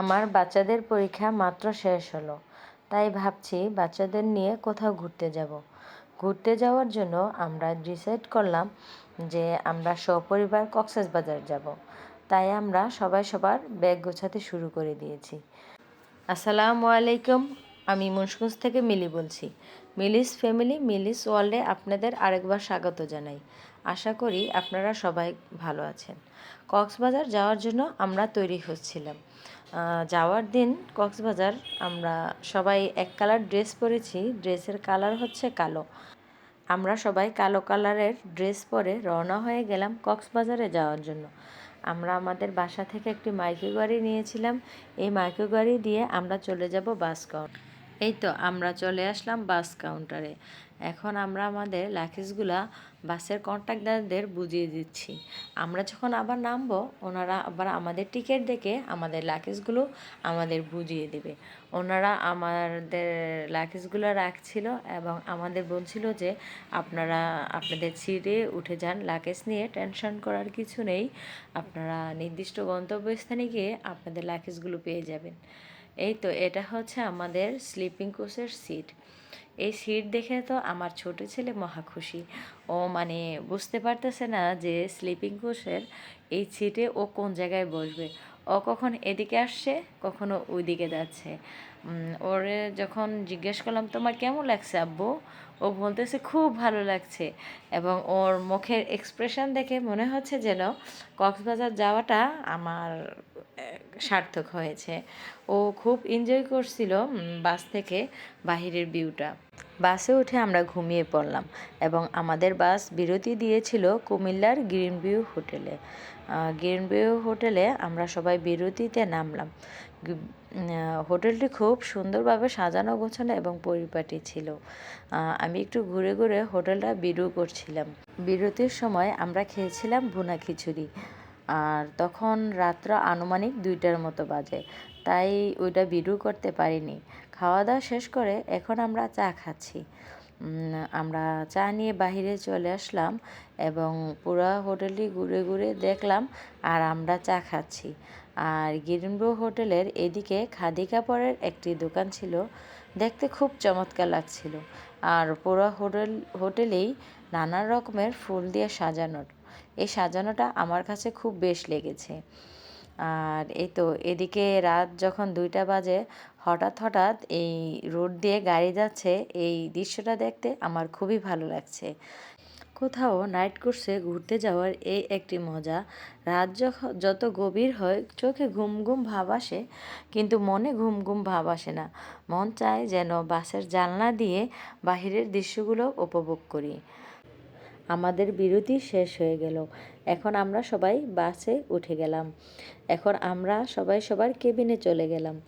আমার বাচ্চাদের পরীক্ষা মাত্র শেষ হলো। তাই ভাবছি বাচ্চাদের নিয়ে কোথাও ঘুরতে যাব। ঘুরতে যাওয়ার জন্য আমরা ডিসাইড করলাম যে আমরা সপরিবার কক্সবাজার যাব। তাই আমরা সবাই সবার ব্যাগ গোছাতে শুরু করে দিয়েছি। আসসালামু আলাইকুম, আমি মুন্সগঞ্জ থেকে মিলি বলছি। মিলিস ফ্যামিলি, মিলিস ওয়ার্ল্ডে আপনাদের আরেকবার স্বাগত জানাই। আশা করি আপনারা সবাই ভালো আছেন। কক্সবাজার যাওয়ার জন্য আমরা তৈরি হচ্ছিলাম। যাওয়ার দিন কক্সবাজার আমরা সবাই এক কালার ড্রেস পরেছি। ড্রেসের কালার হচ্ছে কালো। আমরা সবাই কালো কালারের ড্রেস পরে রওনা হয়ে গেলাম কক্সবাজারে যাওয়ার জন্য। আমরা আমাদের বাসা থেকে একটি মাইক্রো গাড়ি নিয়েছিলাম। এই মাইক্রো গাড়ি দিয়ে আমরা চলে যাব বাস কাউন্টার এই তো, আমরা চলে আসলাম বাস কাউন্টারে। এখন আমরা আমাদের লাকিজগুলা বাসের কন্ট্রাক্টারদের বুঝিয়ে দিচ্ছি। আমরা যখন আবার নামবো, ওনারা আবার আমাদের টিকিট দেখে আমাদের লাকিজগুলো আমাদের বুঝিয়ে দেবে। ওনারা আমাদের লাকিজগুলো রাখছিল এবং আমাদের বলছিল যে, আপনারা, আপনাদের সিটে উঠে যান লাকেজ নিয়ে টেনশন করার কিছু নেই। আপনারা নির্দিষ্ট গন্তব্যস্থানে গিয়ে আপনাদের লাকেজগুলো পেয়ে যাবেন। এই তো, এটা হচ্ছে আমাদের স্লিপিং কোচের সিট এই সিট দেখে তো আমার ছোট ছেলে মহা খুশি। ও মানে বুঝতে পারতেছে না যে স্লিপিং কোচের এই সিটে ও কোন জায়গায় বসবে। ও কখন এদিকে আসছে, কখনো ওইদিকে যাচ্ছে। ওরে যখন জিজ্ঞেস করলাম, তোমার কেমন লাগছে আব্বু? ও বলতেছে, খুব ভালো লাগছে। এবং ওর মুখের এক্সপ্রেশন দেখে মনে হচ্ছে যেন কক্সবাজার যাওয়াটা আমার সার্থক হয়েছে। ও খুব এনজয় করছিল বাস থেকে বাহিরের ভিউটা বাসে উঠে আমরা ঘুমিয়ে পড়লাম এবং আমাদের বাস বিরতি দিয়েছিল কুমিল্লার গ্রিন ভিউ হোটেলে। গ্রিন ভিউ হোটেলে আমরা সবাই বিরতিতে নামলাম। হোটেলটি খুব সুন্দরভাবে সাজানো গোছানো এবং পরিপাটি ছিল। আমি একটু ঘুরে ঘুরে হোটেলটা বিরু করছিলাম। বিরতির সময় আমরা খেয়েছিলাম ভুনা খিচুড়ি। আর তখন রাত্র আনুমানিক দুইটার মতো বাজে, তাই ওইটা বিরু করতে পারিনি। খাওয়া দাওয়া শেষ করে এখন আমরা চা খাচ্ছি। আমরা চা নিয়ে বাইরে চলে আসলাম এবং পুরো হোটেলটি ঘুরে ঘুরে দেখলাম আর আমরা চা খাচ্ছি। আর গিরিনব্রো হোটেলের এদিকে খাদি কাপড়ের একটি দোকান ছিল, দেখতে খুব চমৎকার লাগছিল। আর পুরো হোটেল, হোটেলেই নানা রকমের ফুল দিয়ে সাজানো এই সাজানোটা আমার কাছে খুব বেশ লেগেছে। আর এই তো এদিকে রাত যখন দুইটা বাজে, হঠাৎ হঠাৎ এই রোড দিয়ে গাড়ি যাচ্ছে, এই দৃশ্যটা দেখতে আমার খুবই ভালো লাগছে। কোথাও নাইট কোর্সে ঘুরতে যাওয়ার এই একটি মজা। রাত যখন যত গভীর হয়, চোখে ঘুম ঘুম ভাব আসে, কিন্তু মনে ঘুম ঘুম ভাব আসে না। মন চায় যেন বাসের জানলা দিয়ে বাহিরের দৃশ্যগুলো উপভোগ করি। আমাদের বিরতি শেষ হয়ে গেল। এখন আমরা সবাই বাসে উঠে গেলাম। এখন আমরা সবাই সবার কেবিনে চলে গেলাম।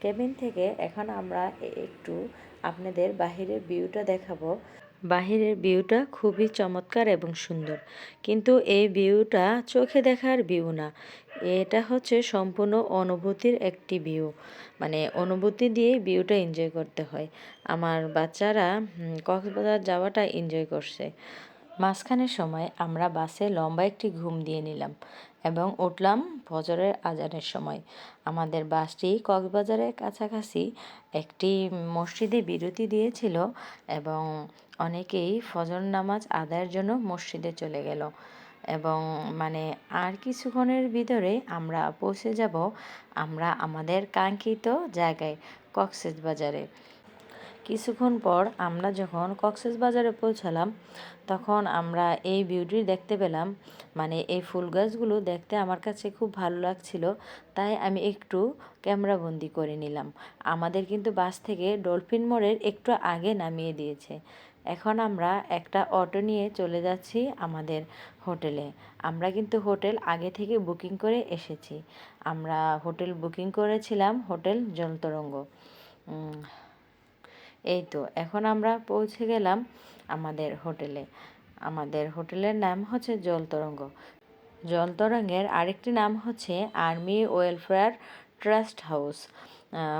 কেবিন থেকে এখন আমরা একটু আপনাদের বাহিরের ভিউটা দেখাবো। বাহিরের ভিউটা খুবই চমৎকার এবং সুন্দর। কিন্তু এই ভিউটা চোখে দেখার ভিউ না। এটা হচ্ছে সম্পূর্ণ অনুভূতির একটি ভিউ। মানে অনুভূতি দিয়ে ভিউটা এনজয় করতে হয়। আমার বাচ্চারা কক্সবাজার যাওয়াটা এনজয় করছে। মাঝখানের সময় আমরা বাসে লম্বা একটি ঘুম দিয়ে নিলাম। এবং উঠলাম ফজরের আজানের সময়। আমাদের বাসটি কক্সবাজারের কাছাকাছি একটি মসজিদে বিরতি দিয়েছিল এবং অনেকেই ফজর নামাজ আদায়ের জন্য মসজিদে চলে গেল। এবং মানে আর কিছুক্ষণের ভিতরে আমরা পৌঁছে যাব, আমরা আমাদের কাঙ্ক্ষিত জায়গায় কক্সেস বাজারে কিছুক্ষণ পর আমরা যখন কক্সেস বাজারে পৌঁছালাম, তখন আমরা এই বিউটি দেখতে পেলাম। মানে এই ফুল গাছগুলো দেখতে আমার কাছে খুব ভালো লাগছিল, তাই আমি একটু ক্যামেরাবন্দি করে নিলাম। আমাদের কিন্তু বাস থেকে ডলফিন মোড়ের একটু আগে নামিয়ে দিয়েছে। এখন আমরা একটা অটো নিয়ে চলে যাচ্ছি আমাদের হোটেলে। আমরা কিন্তু হোটেল আগে থেকে বুকিং করে এসেছি। আমরা হোটেল বুকিং করেছিলাম হোটেল জলতরঙ্গ। এই তো এখন আমরা পৌঁছে গেলাম আমাদের হোটেলে। আমাদের হোটেলের নাম হচ্ছে জলতরঙ্গ জলতরঙ্গের আরেকটি নাম হচ্ছে আর্মি ওয়েলফেয়ার ট্রাস্ট হাউস।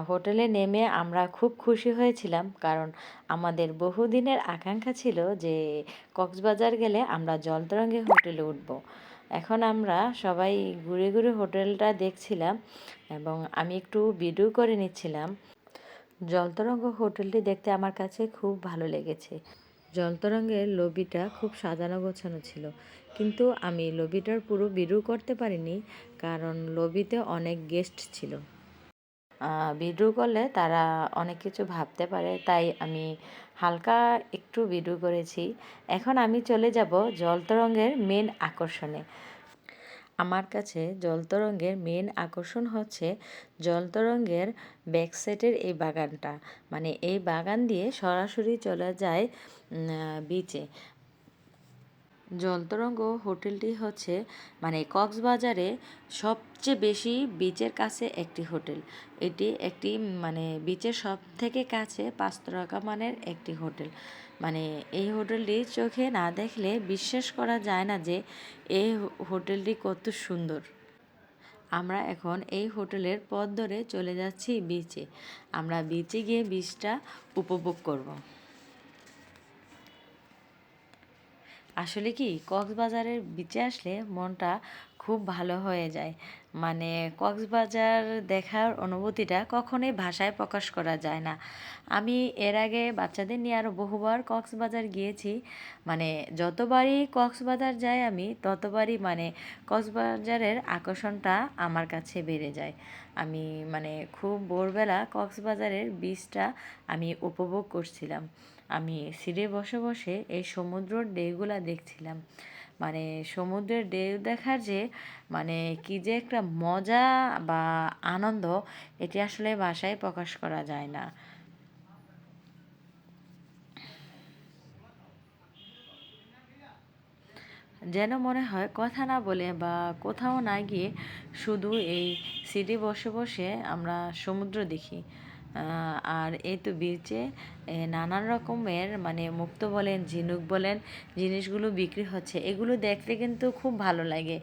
হোটেলে নেমে আমরা খুব খুশি হয়েছিলাম কারণ আমাদের বহুদিনের আকাঙ্ক্ষা ছিল যে কক্সবাজার গেলে আমরা জলতরঙ্গে হোটেলে উঠব। এখন আমরা সবাই ঘুরে ঘুরে হোটেলটা দেখছিলাম এবং আমি একটু ভিডিও করে নিচ্ছিলাম। জলতরঙ্গ হোটেলটি দেখতে আমার কাছে খুব ভালো লেগেছে। জলতরঙ্গের লবিটা খুব সাজানো গোছানো ছিল। কিন্তু আমি লবিটার পুরো ভিডিও করতে পারিনি, কারণ লবিতে অনেক গেস্ট ছিল। ভিডিও করলে তারা অনেক কিছু ভাবতে পারে, তাই আমি হালকা একটু ভিডিও করেছি। এখন আমি চলে যাব জলতরঙ্গের মেন আকর্ষণে। আমার কাছে জলতরঙ্গের মেন আকর্ষণ হচ্ছে জলতরঙ্গের ব্যাক সাইডের এই বাগানটা। মানে এই বাগান দিয়ে সরাসরি চলে যায় বিচে জলতরঙ্গ হোটেলটি হচ্ছে মানে কক্সবাজারে সবচেয়ে বেশি বিচের কাছে একটি হোটেল। এটি একটি মানে বিচের সব থেকে কাছে পাঁচ তারকা মানের একটি হোটেল। মানে এই হোটেলটি চোখে না দেখলে বিশ্বাস করা যায় না যে এই হোটেলটি কত সুন্দর। আমরা এখন এই হোটেলের পথ ধরে চলে যাচ্ছি বিচে আমরা বিচে গিয়ে বিচটা উপভোগ করব। আসলে কি কক্সবাজারের বিচে আসলে মনটা খুব ভালো হয়ে যায়। মানে কক্সবাজার দেখার অনুভূতিটা কখনোই ভাষায় প্রকাশ করা যায় না। আমি এর আগে বাচ্চাদের নিয়ে আরও বহুবার কক্সবাজার গিয়েছি। মানে যতবারই কক্সবাজার যাই আমি, ততবারই মানে কক্সবাজারের আকর্ষণটা আমার কাছে বেড়ে যায়। আমি মানে খুব ভোরবেলা কক্সবাজারের বীজটা আমি উপভোগ করছিলাম। আমি সিঁড়ে বসে বসে এই সমুদ্রর ঢেউগুলা দেখছিলাম। মানে সমুদ্রের ঢেউ দেখার যে মানে কি যে একটা মজা বা আনন্দ, এটি আসলে ভাষায় প্রকাশ করা যায় না। যেন মনে হয় কথা না বলে বা কোথাও না গিয়ে শুধু এই সিটি বসে বসে আমরা সমুদ্র দেখি। আর এই তো বিচে নানান রকমের মানে মুক্ত বলেন, ঝিনুক বলেন, জিনিসগুলো বিক্রি হচ্ছে। এগুলো দেখতে কিন্তু খুব ভালো লাগে।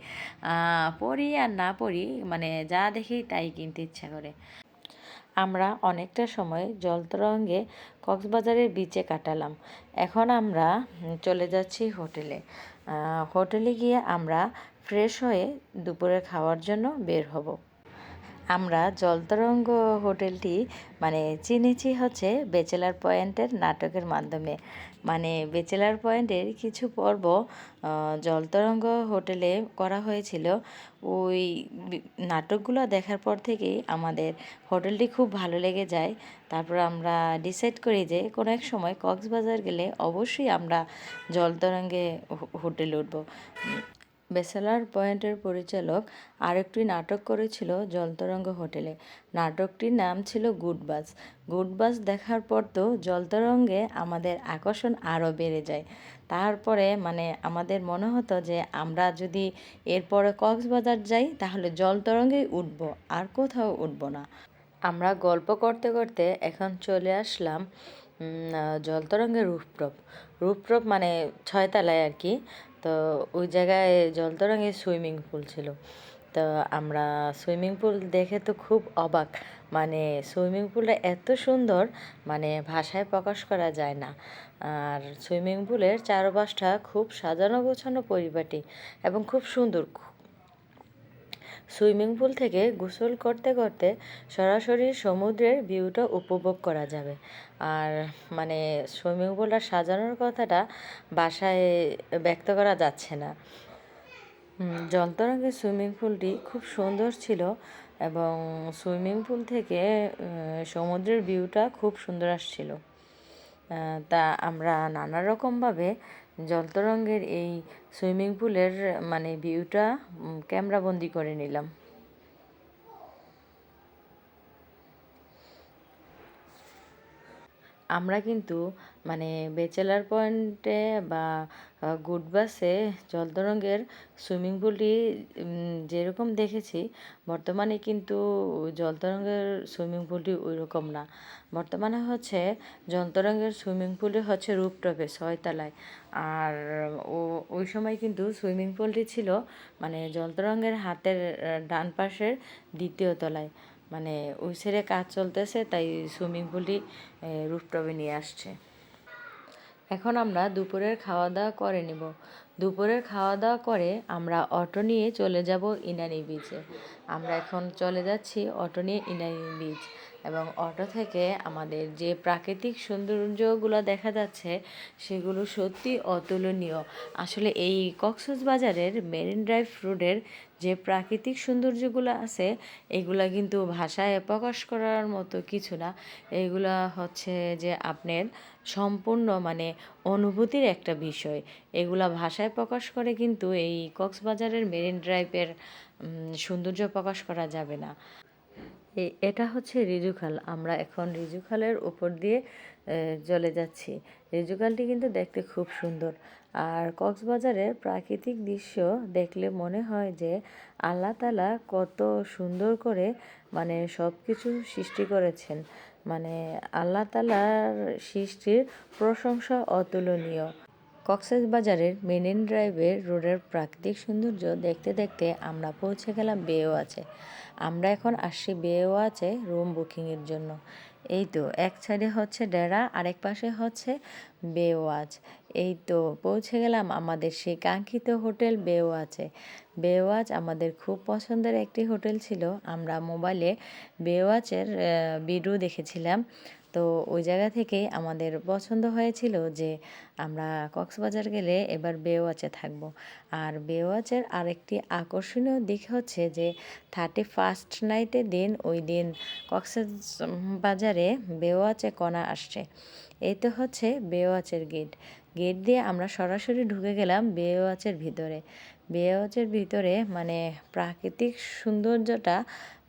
পড়ি আর না পড়ি মানে যা দেখি তাই কিনতে ইচ্ছা করে। আমরা অনেকটা সময় জলতরঙ্গে কক্সবাজারের বিচে কাটালাম। এখন আমরা চলে যাচ্ছি হোটেলে। হোটেলে গিয়ে আমরা ফ্রেশ হয়ে দুপুরে খাওয়ার জন্য বের হব। আমরা জলতরঙ্গ হোটেলটি মানে চিনেছি হচ্ছে বেচেলার পয়েন্টের নাটকের মাধ্যমে। মানে বেচেলার পয়েন্টের কিছু পর্ব জলতরঙ্গ হোটেলে করা হয়েছিল। ওই নাটকগুলো দেখার পর থেকেই আমাদের হোটেলটি খুব ভালো লেগে যায়। তারপর আমরা ডিসাইড করি যে কোনো এক সময় কক্সবাজার গেলে অবশ্যই আমরা জলতরঙ্গে হোটেলে উঠবো। বেসেলার পয়েন্টের পরিচালক আরেকটি নাটক করেছিল জলতরঙ্গ হোটেলে। নাটকটির নাম ছিল গুডবাস গুডবাস দেখার পর তো জলতরঙ্গে আমাদের আকর্ষণ আরও বেড়ে যায়। তারপরে মানে আমাদের মনে হতো যে আমরা যদি এরপরে কক্সবাজার যাই, তাহলে জলতরঙ্গেই উঠবো, আর কোথাও উঠবো না। আমরা গল্প করতে করতে এখন চলে আসলাম জলতরঙ্গের রূপটপ রূপটপ মানে ছয়তলায় আর কি। তো ওই জায়গায় জলতরঙ্গে সুইমিং পুল ছিল। তো আমরা সুইমিং পুল দেখে তো খুব অবাক। মানে সুইমিং পুলটা এত সুন্দর মানে ভাষায় প্রকাশ করা যায় না। আর সুইমিং পুলের চারপাশটা খুব সাজানো গোছানো পরিপাটি এবং খুব সুন্দর সুইমিং পুল থেকে গোসল করতে করতে সরাসরি সমুদ্রের ভিউটা উপভোগ করা যাবে। আর মানে সুইমিং পুলটা সাজানোর কথাটা বাসায় ব্যক্ত করা যাচ্ছে না। জলতরঙ্গের সুইমিং পুলটি খুব সুন্দর ছিল এবং সুইমিং পুল থেকে সমুদ্রের ভিউটা খুব সুন্দর আসছিল। তা আমরা নানা রকমভাবে জলতরঙ্গের এই সুইমিং পুলের মানে ভিউটা ক্যামেরাবন্দি করে নিলাম। আমরা কিন্তু মানে বেচেলার পয়েন্টে বা গুড বাসে জলতরঙ্গের সুইমিং পুলটি যেরকম দেখেছি, বর্তমানে কিন্তু জলতরঙ্গের সুইমিং পুলটি ওই রকম না। বর্তমানে হচ্ছে জলতরঙ্গের সুইমিং পুলটি হচ্ছে রূপটপে ছয়তলায় আর, ও, ওই সময় কিন্তু সুইমিং পুলটি ছিল মানে জলতরঙ্গের হাতের ডান পাশের দ্বিতীয় তলায়। মানে ওই সেরে কাজ চলতেছে, তাই সুইমিং পুলটি রুফটপে নিয়ে আসছে। এখন আমরা দুপুরের খাওয়া দাওয়া করে নিব। দুপুরের খাওয়া দাওয়া করে আমরা অটো নিয়ে চলে যাব ইনানি বিচে আমরা এখন চলে যাচ্ছি অটো নিয়ে ইনানি বিচ এবং অটো থেকে আমাদের যে প্রাকৃতিক সৌন্দর্যগুলো দেখা যাচ্ছে, সেগুলো সত্যি অতুলনীয়। আসলে এই কক্সবাজারের মেরিন ড্রাইভ রোডের যে প্রাকৃতিক সৌন্দর্যগুলো আছে, এগুলা কিন্তু ভাষায় প্রকাশ করার মতো কিছু না। এগুলা হচ্ছে যে আপনার সম্পূর্ণ মানে অনুভূতির একটা বিষয়। এগুলা ভাষায় প্রকাশ করে কিন্তু এই কক্সবাজারের মেরিন ড্রাইভের সৌন্দর্য প্রকাশ করা যাবে না। এটা হচ্ছে রিজুখাল আমরা এখন রিজুখালের উপর দিয়ে চলে যাচ্ছি। রিজুখালটি কিন্তু দেখতে খুব সুন্দর। আর কক্সবাজারের প্রাকৃতিক দৃশ্য দেখলে মনে হয় যে আল্লাহ তালা কত সুন্দর করে মানে সব কিছু সৃষ্টি করেছেন। মানে আল্লাহ তালার সৃষ্টির প্রশংসা অতুলনীয়। কক্সবাজারের মেরিন ড্রাইভের রোডের প্রাকৃতিক সৌন্দর্য দেখতে দেখতে আমরা পৌঁছে গেলাম বেও আছে আমরা এখন আসছি বেও আছে রুম বুকিংয়ের জন্য। এই তো, এক সাইডে হচ্ছে ডেরা, আরেক পাশে হচ্ছে বেওয়াজ এই তো, পৌঁছে গেলাম আমাদের সেই কাঙ্ক্ষিত হোটেল বেওয়াজে বেওয়াজ আমাদের খুব পছন্দের একটি হোটেল ছিল। আমরা মোবাইলে বেওয়াজের ভিডিও দেখেছিলাম। তো ওই জায়গা থেকেই আমাদের পছন্দ হয়েছিল যে আমরা কক্সবাজার গেলে এবার বেওয়াচে থাকব। আর বেওয়াচের আরেকটি আকর্ষণীয় দিক হচ্ছে যে থার্টি ফার্স্ট নাইটের দিন, ওই দিন কক্সবাজারে বেওয়াচে কণা আসছে। এই তো হচ্ছে বেওয়াচের গেট গেট দিয়ে আমরা সরাসরি ঢুকে গেলাম বেওয়াচের ভিতরে। বেওয়াচের ভিতরে মানে প্রাকৃতিক সৌন্দর্যটা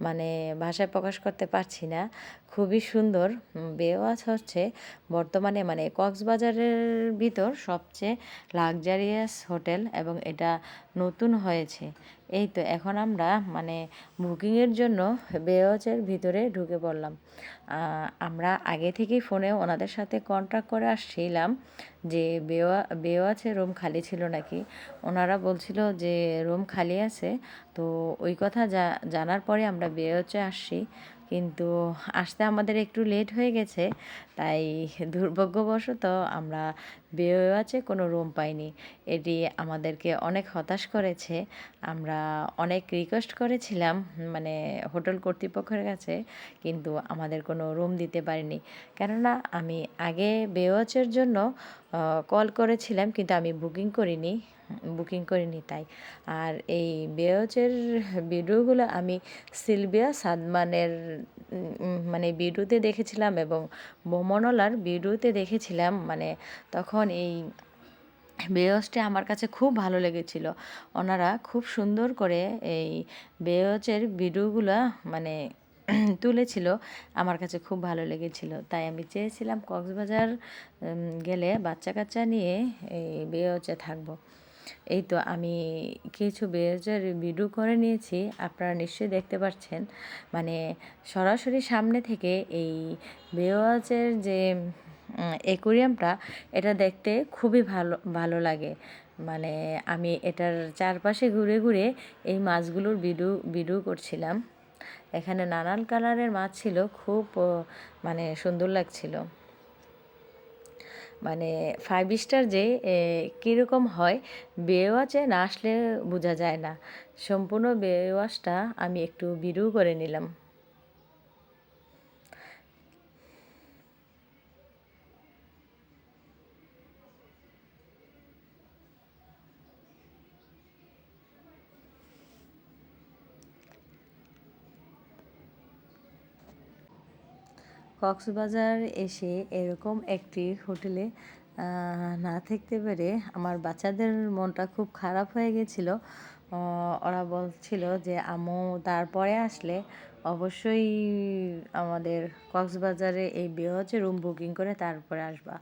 মানে ভাষায় প্রকাশ করতে পারছি না। খুবই সুন্দর। বেওয়াজ হচ্ছে বর্তমানে মানে কক্সবাজারের ভিতর সবচেয়ে লাক্সারিয়াস হোটেল এবং এটা নতুন হয়েছে। এই তো এখন আমরা মানে বুকিংয়ের জন্য বেওয়াচের ভিতরে ঢুকে পড়লাম। আমরা আগে থেকেই ফোনে ওনাদের সাথে কন্ট্যাক্ট করে আসছিলাম যে বেওয়া বেওয়াচে রুম খালি ছিল নাকি? ওনারা বলছিল যে রুম খালি আছে, তো ওই কথা জানার পরে আমরা বেওয়াচে আসছি। কিন্তু আসতে আমাদের একটু লেট হয়ে গেছে, তাই দুর্ভাগ্যবশত আমরা আছে কোনো রুম পাইনি। এটি আমাদেরকে অনেক হতাশ করেছে। আমরা অনেক রিকোয়েস্ট করেছিলাম মানে হোটেল কর্তৃপক্ষের কাছে, কিন্তু আমাদের কোনো রুম দিতে পারেনি। কেননা আমি আগে বেওয়াচের জন্য কল করেছিলাম, কিন্তু আমি বুকিং করিনি বুকিং করিনি তাই। আর এই বেওচের ভিডিওগুলো আমি সিলভিয়া সাদমানের মানে ভিডিওতে দেখেছিলাম এবং বোমনলার ভিডিওতে দেখেছিলাম মানে তখন এই বেওসটি আমার কাছে খুব ভালো লেগেছিল। ওনারা খুব সুন্দর করে এই বেওচের ভিডিওগুলো মানে তুলেছিল, আমার কাছে খুব ভালো লেগেছিল। তাই আমি চেয়েছিলাম কক্সবাজার গেলে বাচ্চা কাচ্চা নিয়ে এই বেওচে থাকব। এই তো আমি কিছু বেজের ভিডিও করে নিয়েছি, আপনারা নিশ্চয়ই দেখতে পাচ্ছেন মানে সরাসরি সামনে থেকে এই বেওয়াজের যে অ্যাকোরিয়ামটা এটা দেখতে খুবই ভালো ভালো লাগে। মানে আমি এটার চারপাশে ঘুরে ঘুরে এই মাছগুলোর ভিডিও ভিডিও করছিলাম। এখানে নানান কালারের মাছ ছিল, খুব মানে সুন্দর লাগছিল। মানে ফাইভ স্টার যে কীরকম হয়, বেওয়াচে না আসলে বোঝা যায় না। সম্পূর্ণ বেওয়াচটা আমি একটু ভিডিও করে নিলাম। কক্সবাজার এসে এরকম একটি হোটেলে না থাকতে পেরে আমার বাচ্চাদের মনটা খুব খারাপ হয়ে গেছিল। ওরা বলছিল যে আমু তারপরে আসলে অবশ্যই আমাদের কক্সবাজারে এই বেওয়াচে রুম বুকিং করে তারপরে আসবা।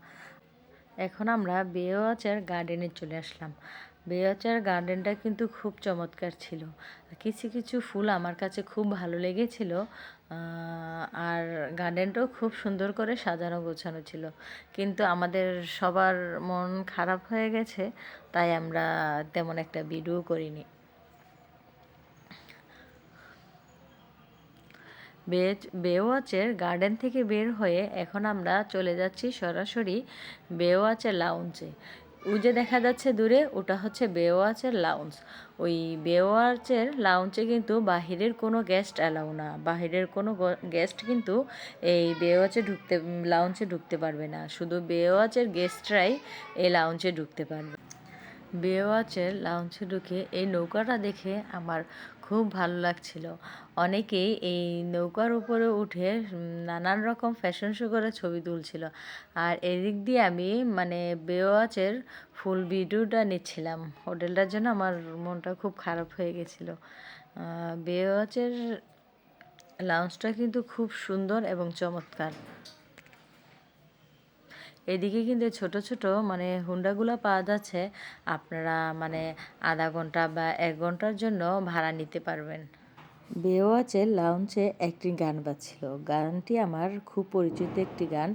এখন আমরা বেওয়াচের গার্ডেনে চলে আসলাম। বেওয়াচের গার্ডেনটা কিন্তু খুব চমৎকার ছিল। কিছু কিছু ফুল আমার কাছে খুব ভালো লেগেছিল আর গার্ডেনটাও খুব সুন্দর করে সাজানো গোছানো ছিল। কিন্তু আমাদের সবার মন খারাপ হয়ে গেছে, তাই আমরা তেমন একটা ভিডিও করিনি। বেওয়াচের গার্ডেন থেকে বের হয়ে এখন আমরা চলে যাচ্ছি সরাসরি বেওয়াচের লাউঞ্জে ওই যে দেখা যাচ্ছে দূরে, ওটা হচ্ছে বেওয়াচের লাউঞ্জ ওই বেওয়াচের লাউঞ্জে কিন্তু বাহিরের কোনো গেস্ট অ্যালাউ না। বাহিরের কোনো গেস্ট কিন্তু এই বেওয়াচে ঢুকতে লাউঞ্জে ঢুকতে পারবে না। শুধু বেওয়াচের গেস্টরাই এই লাউঞ্জে ঢুকতে পারবে। বেওয়াচের লাউঞ্জে ঢুকে এই নৌকাটা দেখে আমার খুব ভালো লাগছিল। অনেকেই এই নৌকার উপরে উঠে নানান রকম ফ্যাশন শো করে ছবি তুলছিল। আর এদিক দিয়ে আমি মানে বেওয়াচের ফুল ভিডিওটা নিচ্ছিলাম। হোটেলটার জন্য আমার মনটা খুব খারাপ হয়ে গেছিল। বেওয়াচের লাউঞ্জটা কিন্তু খুব সুন্দর এবং চমৎকার। এদিকে কিন্তু ছোট ছোট মানে হুন্ডাগুলো পাওয়া যাচ্ছে, আপনারা মানে আধা ঘণ্টা বা এক ঘণ্টার জন্য ভাড়া নিতে পারবেন। বেওয়াচের লাউঞ্জে একটি গান বাজছিল। গানটি আমার খুব পরিচিত একটি গান।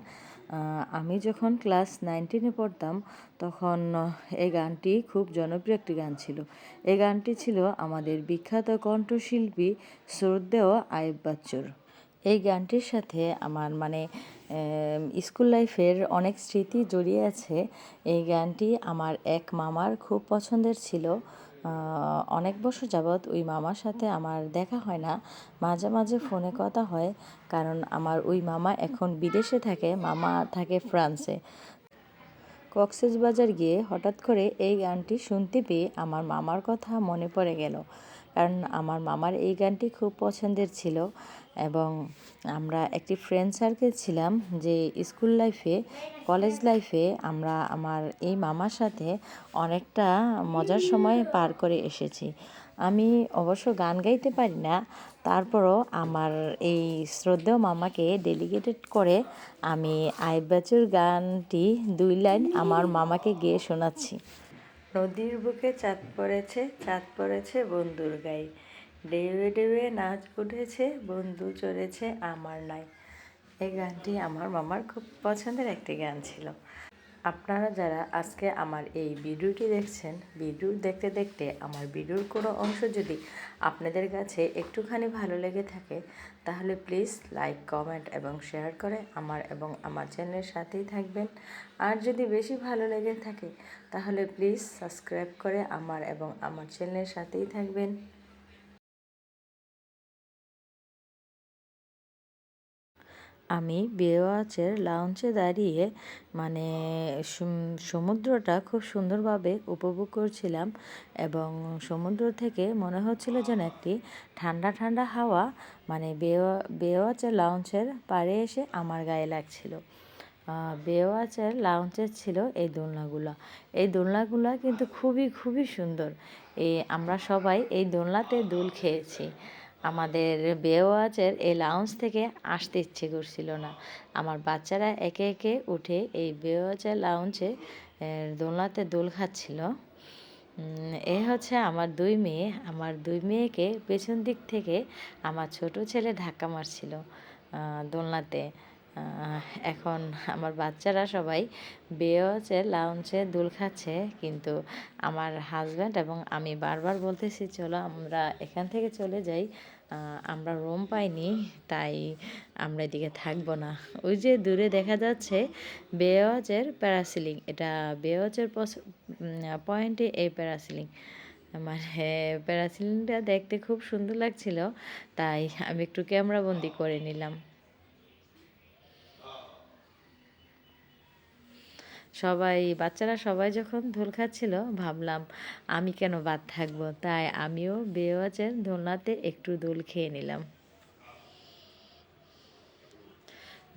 আমি যখন ক্লাস নাইনটিনে পড়তাম, তখন এই গানটি খুব জনপ্রিয় একটি গান ছিল। এই গানটি ছিল আমাদের বিখ্যাত কণ্ঠশিল্পী শ্রদ্ধেয় আয়েব বাচ্চুর। এই গানটির সাথে আমার মানে স্কুল লাইফের অনেক স্মৃতি জড়িয়ে আছে। এই গানটি আমার এক মামার খুব পছন্দের ছিল। অনেক বছর যাবৎ ওই মামার সাথে আমার দেখা হয় না। মাঝে মাঝে ফোনে কথা হয়, কারণ আমার ওই মামা এখন বিদেশে থাকে, মামা থাকে ফ্রান্সে। কক্সেস বাজার গিয়ে হঠাৎ করে এই গানটি শুনতে পেয়ে আমার মামার কথা মনে পড়ে গেল। কারণ আমার মামার এই গানটি খুব পছন্দের ছিল। এবং আমরা একটি ফ্রেন্ড সার্কেল ছিলাম যে স্কুল লাইফে কলেজ লাইফে আমরা আমার এই মামার সাথে অনেকটা মজার সময় পার করে এসেছি। আমি অবশ্য গান গাইতে পারি না, তারপরও আমার এই শ্রদ্ধেয় মামাকে ডেলিগেটেড করে আমি আইবাচুর গানটি দুই লাইন আমার মামাকে গিয়ে শোনাচ্ছি। নদীর বুকে চাঁদ পড়েছে চাঁদ পড়েছে বন্ধুর গায়ে। ডেবে ডেবে নাচ উঠেছে, বন্ধু চড়েছে আমার নাই এই গানটি আমার মামার খুব পছন্দের একটি গান ছিল। আপনারা যারা আজকে আমার এই ভিডিওটি দেখছেন, ভিডিও দেখতে দেখতে আমার ভিডিওর কোনো অংশ যদি আপনাদের কাছে একটুখানি ভালো লেগে থাকে, তাহলে প্লিজ লাইক, কমেন্ট এবং শেয়ার করে আমার এবং আমার চ্যানেলের সাথেই থাকবেন। আর যদি বেশি ভালো লেগে থাকে, তাহলে প্লিজ সাবস্ক্রাইব করে আমার এবং আমার চ্যানেলের সাথেই থাকবেন। আমি বেওয়াচের লাউঞ্জে দাঁড়িয়ে মানে সমুদ্রটা খুব সুন্দরভাবে উপভোগ করছিলাম এবং সমুদ্র থেকে মনে হচ্ছিল যেন একটি ঠান্ডা ঠান্ডা হাওয়া মানে বেওয়া বেওয়াচের লাউঞ্জের পাড়ে এসে আমার গায়ে লাগছিল। বেওয়াচের লাউঞ্চের ছিল এই দোলনাগুলো। এই দোলনাগুলো কিন্তু খুবই খুবই সুন্দর। এই আমরা সবাই এই দোলনাতে দোল খেয়েছি। আমাদের বেওয়াজের এই লাউঞ্জ থেকে আসতে ইচ্ছে করছিল না। আমার বাচ্চারা একে একে উঠে এই বেওয়াজের লাউঞ্জে দোলনাতে দোল খাচ্ছিল। এ হচ্ছে আমার দুই মেয়ে। আমার দুই মেয়েকে পেছন দিক থেকে আমার ছোট ছেলে ধাক্কা মারছিল দোলনাতে। এখন আমার বাচ্চারা সবাই বেওয়াচে লাউঞ্চে দুল খাচ্ছে, কিন্তু আমার হাজব্যান্ড এবং আমি বারবার বলতেছি, চলো আমরা এখান থেকে চলে যাই। আমরা রুম পাইনি, তাই আমরা এদিকে থাকব না। ওই যে দূরে দেখা যাচ্ছে বেওয়াজের প্যারাসিলিং এটা বেওয়াজের পয়েন্টে এই প্যারাসিলিং মানে প্যারাসিলিংটা দেখতে খুব সুন্দর লাগছিল, তাই আমি একটু ক্যামেরা বন্দি করে নিলাম। সবাই, বাচ্চারা সবাই যখন ধোল খাচ্ছিল, ভাবলাম আমি কেন বাদ থাকব? তাই আমিও বেওয়াজের দোলনাতে একটু দোল খেয়ে নিলাম।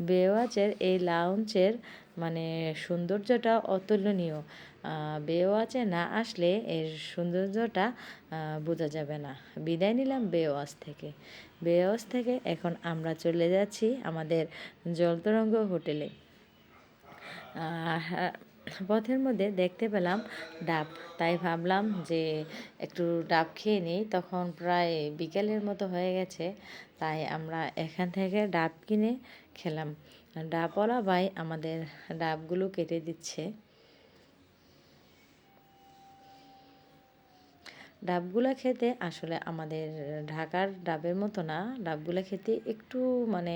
বেওয়াজের এই লাউঞ্চের মানে সৌন্দর্যটা অতুলনীয়। বেওয়াজে না আসলে এর সৌন্দর্যটা বোঝা যাবে না। বিদায় নিলাম বেওয়াজ থেকে। বেওয়াজ থেকে এখন আমরা চলে যাচ্ছি আমাদের জলতরঙ্গ হোটেলে। পথের মধ্যে দেখতে পেলাম ডাব। তাই ভাবলাম যে একটু ডাব খেয়ে নিই, তখন প্রায় বিকেলের মতো হয়ে গেছে। তাই আমরা এখান থেকে ডাব কিনে খেলাম। ডাবওয়ালা ভাই আমাদের ডাবগুলো কেটে দিচ্ছে। ডাবগুলো খেতে আসলে আমাদের ঢাকার ডাবের মতো না। ডাবগুলো খেতে একটু মানে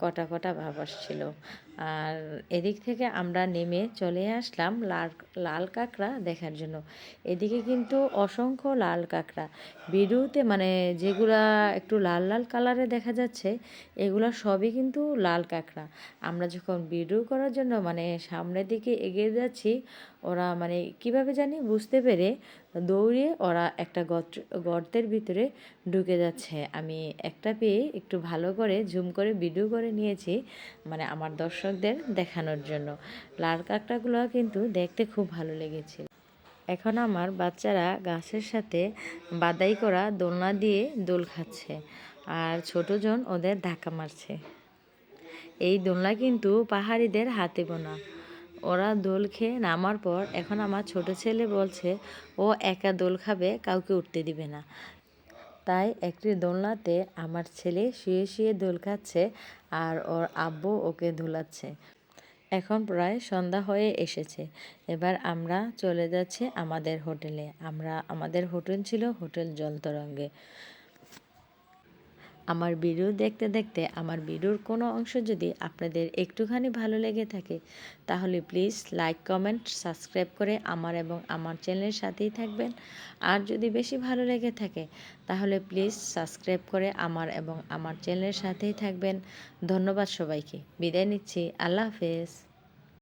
কটা কটা ভাব আসছিল। আর এদিক থেকে আমরা নেমে চলে আসলাম লাল লাল কাঁকড়া দেখার জন্য। এদিকে কিন্তু অসংখ্য লাল কাঁকড়া। ভিডিওতে মানে যেগুলা একটু লাল লাল কালারে দেখা যাচ্ছে, এগুলো সবই কিন্তু লাল কাঁকড়া। আমরা যখন ভিডিও করার জন্য মানে সামনের দিকে এগিয়ে যাচ্ছি, ওরা মানে কীভাবে জানি বুঝতে পেরে দৌড়িয়ে ওরা একটা গর্ত, গর্তের ভিতরে ঢুকে যাচ্ছে। আমি একটা পেয়ে একটু ভালো করে জুম করে ভিডিও করে নিয়েছি। মানে আমার দর্শকদের দেখানোর জন্য। লাল কাঁকড়াগুলো কিন্তু দেখতে খুব ভালো লেগেছিল এখন আমার বাচ্চারা গাছের সাথে বাদাই করা দোলনা দিয়ে দোল খাচ্ছে আর ছোটজন ওদের ধাক্কা মারছে। এই দোলনা কিন্তু পাহাড়িদের হাতে বোনা। ওরা দোল খেয়ে নামার পর এখন আমার ছোট ছেলে বলছে, ও একা দোল খাবে, কাউকে উঠতে দিবে না। তাই একটি দোলনাতে আমার ছেলে শুয়ে শুয়ে দোল খাচ্ছে আর ওর আব্বু ওকে ধুলাচ্ছে। এখন প্রায় সন্ধ্যা হয়ে এসেছে। এবার আমরা চলে যাচ্ছি আমাদের হোটেলে। আমরা, আমাদের হোটেল ছিল হোটেল জলতরঙ্গে। আমার ভিডিও দেখতে দেখতে আমার ভিডিওর কোনো অংশ যদি আপনাদের একটুখানি ভালো লেগে থাকে, তাহলে প্লিজ লাইক কমেন্ট সাবস্ক্রাইব করে আমার এবং আমার চ্যানেলের সাথেই থাকবেন। আর যদি বেশি ভালো লেগে থাকে, তাহলে প্লিজ সাবস্ক্রাইব করে আমার এবং আমার চ্যানেলের সাথেই থাকবেন। ধন্যবাদ সবাইকে। বিদায় নিচ্ছি। আল্লাহ হাফেজ।